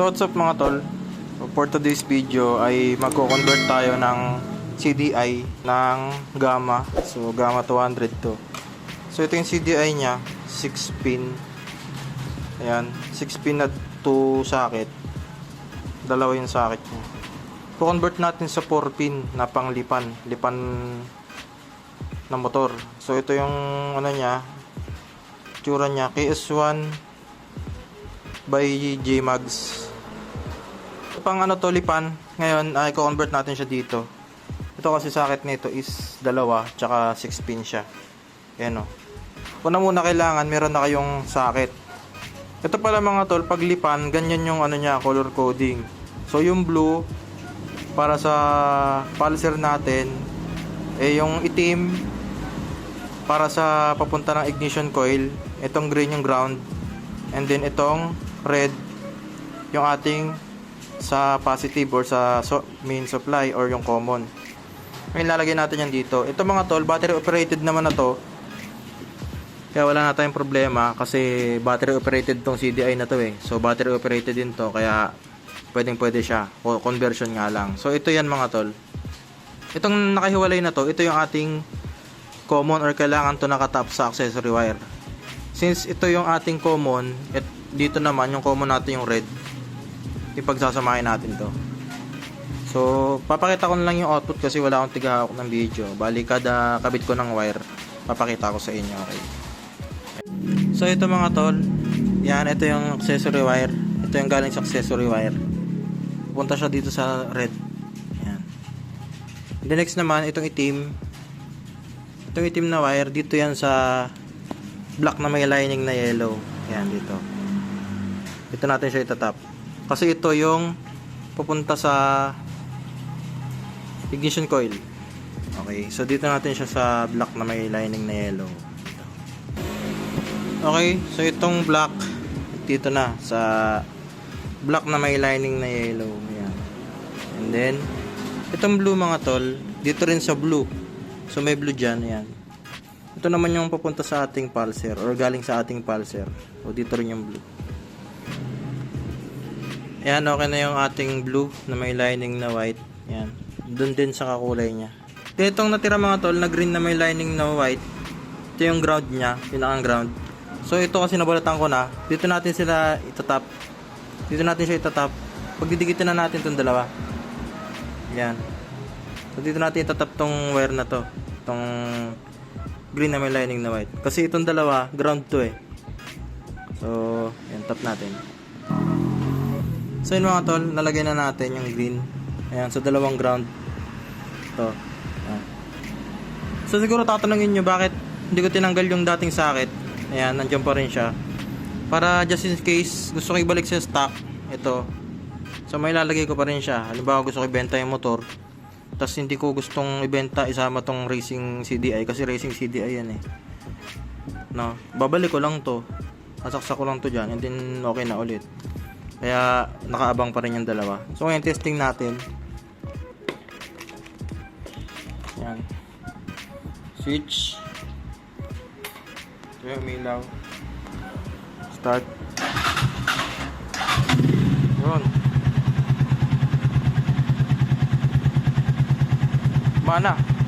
So what's up mga tol? For today's video ay magko-convert tayo ng CDI ng Gamma. So Gamma 200 to. So ito yung CDI niya, 6 pin. Ayan, 6 pin na 2 socket. Dalawa yung socket niya. Co-convert natin sa 4 pin na panglipan, lipan na motor. So ito yung ano niya, tsura niya, KS1 by Pang ano to lipan, ngayon ay convert natin siya dito. Ito kasi socket nito is dalawa, tsaka 6 pin siya. Ayan o. Una muna kailangan meron na kayong socket. Ito pala mga tol, pag lipan, ganyan yung ano niya, color coding. So yung blue, para sa pulsar natin, eh yung itim, para sa papunta ng ignition coil, itong green yung ground, and then itong red, yung ating sa positive or sa so, main supply or yung common. Ngayon lalagay natin yan dito. Ito mga tol, battery operated naman na to. Kaya wala na tayong problema kasi battery operated tong CDI na to eh. So battery operated din to kaya pwedeng pwede siya. O conversion nga lang. So ito yan mga tol. Itong nakahiwalay na to, ito yung ating common or kailangan to nakatap sa accessory wire. Since ito yung ating common, at dito naman yung common natin yung red. Ipagsasamahin natin to. So, papakita ko lang yung output kasi wala akong tigahawak ng video. Bali, kada kabit ko ng wire, papakita ko sa inyo, okay? So, ito mga tol. Yan, ito yung accessory wire. Ito yung galing sa accessory wire. Pupunta siya dito sa red. Yan. The next naman, itong itim. Itong itim na wire, dito yan sa black na may lining na yellow. Yan, dito. Dito natin siya itatap. Kasi ito yung pupunta sa ignition coil. Okay, so dito natin siya sa black na may lining na yellow. Okay, so itong black dito na sa black na may lining na yellow. Yan. And then, itong blue mga tol, dito rin sa blue. So may blue dyan, yan. Ito naman yung papunta sa ating pulser or galing sa ating pulser. So dito rin yung blue. Ayan, okay na yung ating blue na may lining na white. Ayan. Doon din sa kakulay niya. Itong natira mga tol na green na may lining na white. Ito yung ground niya, pinakang ground. So ito kasi nabalatan ko na. Dito natin sila itatap. Dito natin siya itatap. Pagdidikitin na natin itong dalawa. Ayan. So dito natin itatap tong wire na to. Itong green na may lining na white. Kasi itong dalawa, ground to eh. So, yan, tap natin. So yun mga tol, nalagay na natin yung green. Ayan, sa dalawang ground. Ito. So siguro tatanungin nyo bakit hindi ko tinanggal yung dating socket. Ayan, nandiyan pa rin siya. Para just in case gusto ko ibalik sa stock, ito. So may lalagay ko pa rin siya. Halimbawa gusto ko ibenta yung motor. Tapos hindi ko gustong ibenta isama tong racing CDI kasi racing CDI yan eh. No, babalik ko lang to. Sasaksak ko lang to dyan and then okay na ulit. Kaya nakaabang pa rin yung dalawa. So ngayon testing natin. Yan. Switch. Ito yung. Start. Yun. Mana?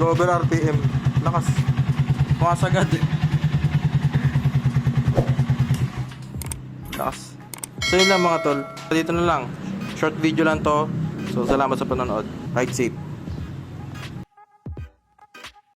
Nag-over RPM. Lakas. Pumasagad eh. Lakas. So yun lang mga tol. Dito na lang. Short video lang to. So salamat sa panonood. Ride safe.